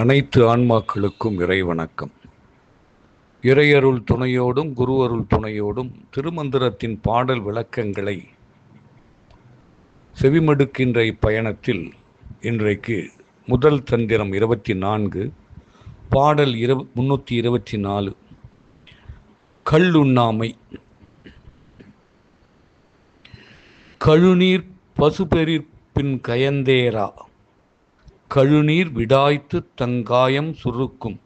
அனைத்து ஆன்மாக்களுக்கும் இறை வணக்கம் இறையருள் துணையோடும் குருவருள் துணையோடும் திருமந்திரத்தின் பாடல் விளக்கங்களை செவிமடுக்கின்ற இப்பயணத்தில் இன்றைக்கு முதல் தந்திரம் இருபத்தி நான்கு பாடல் இரு முன்னூற்றி இருபத்தி நாலு கல்லுண்ணாமை. கழுநீர் பசுபெரிப்பின் கயந்தேரா. கழுநீர் விடாய்த்து தங்காயம் சுருக்கும்.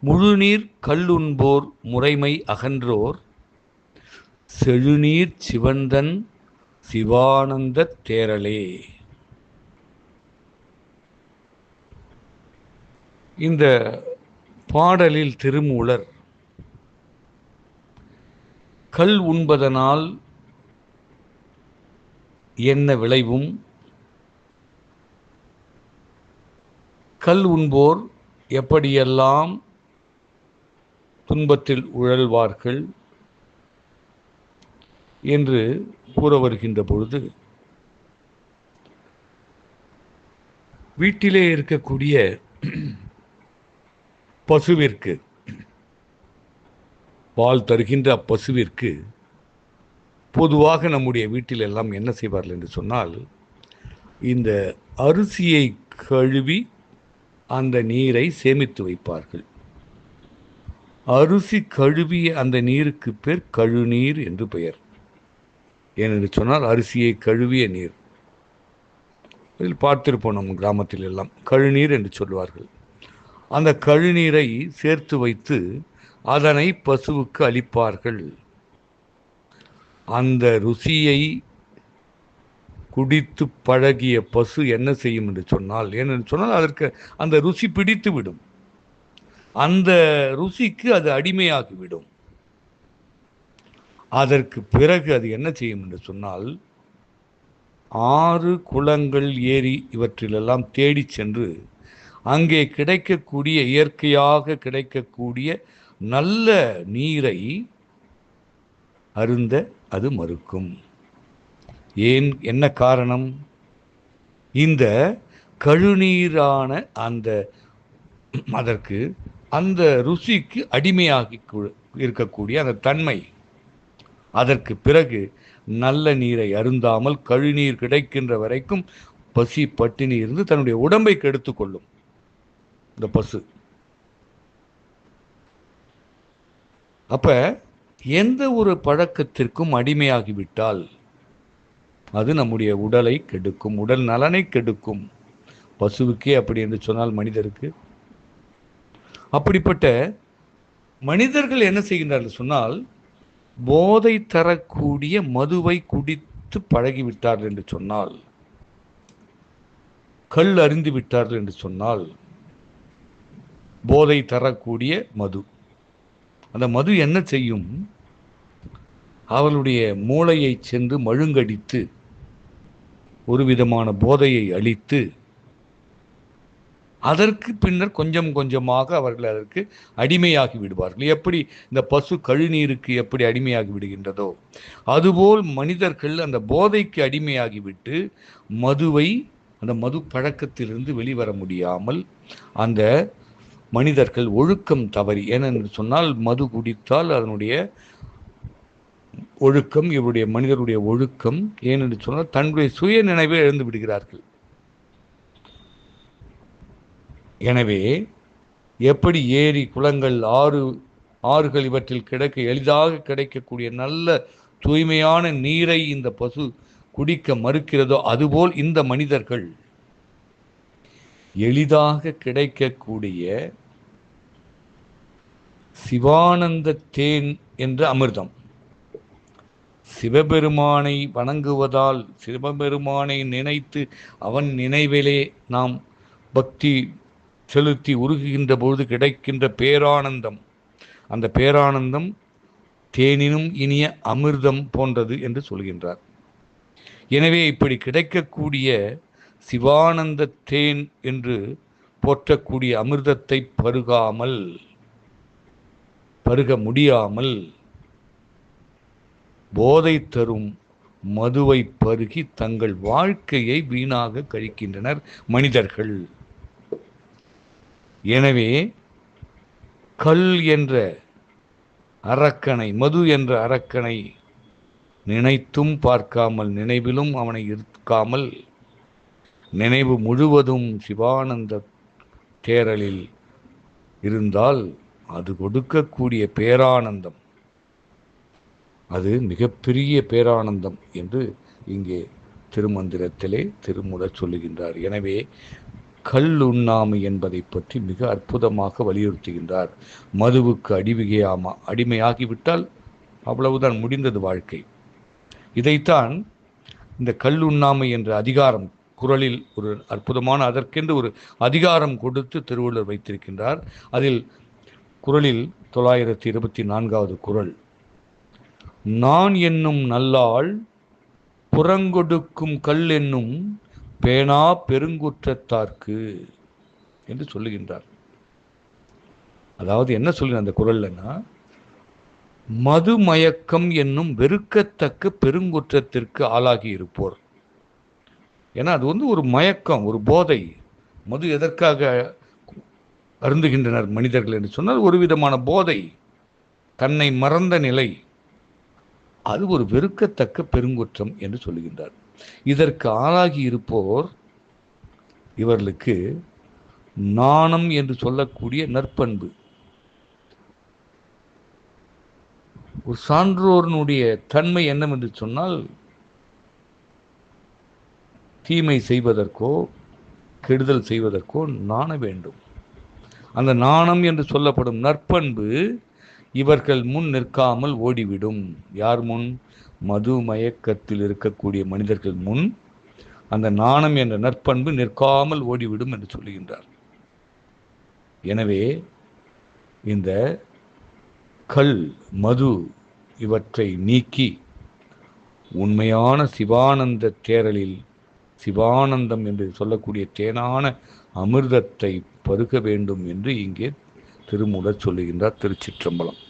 முழுநீர் கல்லுண்போர் முறைமை அகன்றோர். செழுநீர் சிவந்தன் சிவானந்த தேரலே இந்த பாடலில் திருமூலர் கல் உண்பதனால் என்ன விளைவும் கல் உண்போர் எப்படியெல்லாம் துன்பத்தில் உழல்வார்கள் என்று கூற வருகின்ற பொழுது வீட்டிலே இருக்கக்கூடிய பசுவிற்கு பால் தருகின்ற அப்பசுவிற்கு பொதுவாக நம்முடைய வீட்டில் எல்லாம் என்ன செய்வார்கள் என்று சொன்னால் இந்த அரிசியை கழுவி அந்த நீரை சேமித்து வைப்பார்கள். அரிசி கழுவிய அந்த நீருக்கு பேர் கழுநீர் என்று பெயர். ஏனென்று சொன்னால் அரிசியை கழுவிய நீர். இதில் பார்த்திருப்போம் நம் கிராமத்தில் எல்லாம் கழுநீர் என்று சொல்வார்கள். அந்த கழுநீரை சேர்த்து வைத்து அதனை பசுவுக்கு அளிப்பார்கள். அந்த ருசியை குடித்து பழகிய பசு என்ன செய்யும் என்று சொன்னால் ஏனென்று சொன்னால் அதற்கு அந்த ருசி பிடித்து விடும் அந்த ருசிக்கு அது அடிமையாகிவிடும். அதற்கு பிறகு அது என்ன செய்யும் என்று சொன்னால் ஆறு குளங்கள் ஏரி இவற்றிலெல்லாம் தேடி சென்று அங்கே கிடைக்கக்கூடிய இயற்கையாக கிடைக்கக்கூடிய நல்ல நீரை அருந்த அது மறுக்கும். ஏன் என்ன காரணம்? இந்த கழுநீரான அந்த அதற்கு அந்த ருசிக்கு அடிமையாகி இருக்கக்கூடிய அந்த தன்மை. அதற்கு பிறகு நல்ல நீரை அருந்தாமல் கழுநீர் கிடைக்கின்ற வரைக்கும் பசி பட்டினி இருந்து தன்னுடைய உடம்பை கெடுத்து கொள்ளும். இந்த பசு. அப்ப எந்த ஒரு பழக்கத்திற்கும் அடிமையாகிவிட்டால் அது நம்முடைய உடலை கெடுக்கும் உடல் நலனை கெடுக்கும். பசுவுக்கே அப்படி என்று சொன்னால் மனிதருக்கு. அப்படிப்பட்ட மனிதர்கள் என்ன செய்கின்றார்கள் சொன்னால் போதை தரக்கூடிய மதுவை குடித்து பழகிவிட்டார்கள் என்று சொன்னால் கல் அறிந்து விட்டார்கள் என்று சொன்னால் போதை தரக்கூடிய மது. அந்த மது என்ன செய்யும்? அவளுடைய மூளையை சென்று மழுங்கடித்து ஒரு விதமான போதையை அளித்து அதற்கு பின்னர் கொஞ்சம் கொஞ்சமாக அவர்கள் அதற்கு அடிமையாகி விடுவார்கள். எப்படி இந்த பசு கழுநீருக்கு எப்படி அடிமையாகி விடுகின்றதோ அதுபோல் மனிதர்கள் அந்த போதைக்கு அடிமையாகிவிட்டு மதுவை அந்த மது பழக்கத்திலிருந்து வெளிவர முடியாமல் அந்த மனிதர்கள் ஒழுக்கம் தவறி ஏனென்று சொன்னால் மது குடித்தால் அதனுடைய ஒழுக்கம் இவருடைய மனிதருடைய ஒழுக்கம் ஏனென்று சொன்னால் தன்னுடைய சுய நினைவை இழந்து விடுகிறார்கள். எனவே எப்படி ஏரி குளங்கள் ஆறு ஆறுகள் இவற்றில் கிடைக்க எளிதாக கிடைக்கக்கூடிய நல்ல தூய்மையான நீரை இந்த பசு குடிக்க மறுக்கிறதோ அதுபோல் இந்த மனிதர்கள் எளிதாக கிடைக்கக்கூடிய சிவானந்த தேன் என்ற அமிர்தம். சிவபெருமானை வணங்குவதால் சிவபெருமானை நினைத்து அவன் நினைவிலே நாம் பக்தி செலுத்தி உருகுகின்ற பொழுது கிடைக்கின்ற பேரானந்தம். அந்த பேரானந்தம் தேனினும் இனிய அமிர்தம் போன்றது என்று சொல்கின்றார். எனவே இப்படி கிடைக்கக்கூடிய சிவானந்த தேன் என்று போற்றக்கூடிய அமிர்தத்தை பருகாமல் பருக முடியாமல் போதை தரும் மதுவை பருகி தங்கள் வாழ்க்கையை வீணாக கழிக்கின்றனர் மனிதர்கள். எனவே கல் என்ற அரக்கனை மது என்ற அரக்கனை நினைத்தும் பார்க்காமல் நினைவிலும் அவனை இருக்காமல் நினைவு முழுவதும் சிவானந்த தேரலில் இருந்தால் அது கொடுக்கக்கூடிய பேரானந்தம். அது மிகப்பெரிய பேரானந்தம் என்று இங்கே திருமந்திரத்திலே திருமுறச் சொல்லுகின்றார். எனவே கல் உண்ணாமை என்பதை பற்றி மிக அற்புதமாக வலியுறுத்துகின்றார். மதுவுக்கு அடிவிகையாமா அடிமையாகிவிட்டால் அவ்வளவுதான் முடிந்தது வாழ்க்கை. இதைத்தான் இந்த கல் உண்ணாமை என்ற அதிகாரம் குரலில் ஒரு அற்புதமான அதற்கென்று ஒரு அதிகாரம் கொடுத்து திருவள்ளுவர் வைத்திருக்கின்றார். அதில் குரலில் தொள்ளாயிரத்தி இருபத்தி நான்காவது குரல் நான் என்னும் நல்லாள் புறங்கொடுக்கும் கல் என்னும் பேனா பெருங்குற்றத்தார்க்கு என்று சொல்லுகின்றார். அதாவது என்ன சொல்லுங்க அந்த குரல்லன்னா மதுமயக்கம் என்னும் வெறுக்கத்தக்க பெருங்குற்றத்திற்கு ஆளாகி இருப்போர். ஏன்னா அது வந்து ஒரு மயக்கம் ஒரு போதை. மது எதற்காக அருந்துகின்றனர் மனிதர்கள் என்று சொன்னால் ஒரு விதமான போதை. தன்னை மறந்த நிலை. அது ஒரு வெறுக்கத்தக்க பெருங்குற்றம் என்று சொல்லுகின்றார். இதற்கு ஆளாகி இருப்போர் இவர்களுக்கு நாணம் என்று சொல்லக்கூடிய நற்பண்பு. ஒரு சான்றோர்னுடைய தன்மை என்னவென்று சொன்னால் தீமை செய்வதற்கோ கெடுதல் செய்வதற்கோ நாண வேண்டும். அந்த நாணம் என்று சொல்லப்படும் நற்பண்பு இவர்கள் முன் நிற்காமல் ஓடிவிடும். யார் முன்? மது மயக்கத்தில் இருக்கக்கூடிய மனிதர்கள் முன். அந்த நாணம் என்ற நற்பண்பு நிற்காமல் ஓடிவிடும் என்று சொல்லுகின்றார். எனவே இந்த கல் மது இவற்றை நீக்கி உண்மையான சிவானந்த தேரலில் சிவானந்தம் என்று சொல்லக்கூடிய தேனான அமிர்தத்தை பருக வேண்டும் என்று இங்கே திருமூலர் சொல்லுகின்றார் திருச்சிற்றம்பலம்.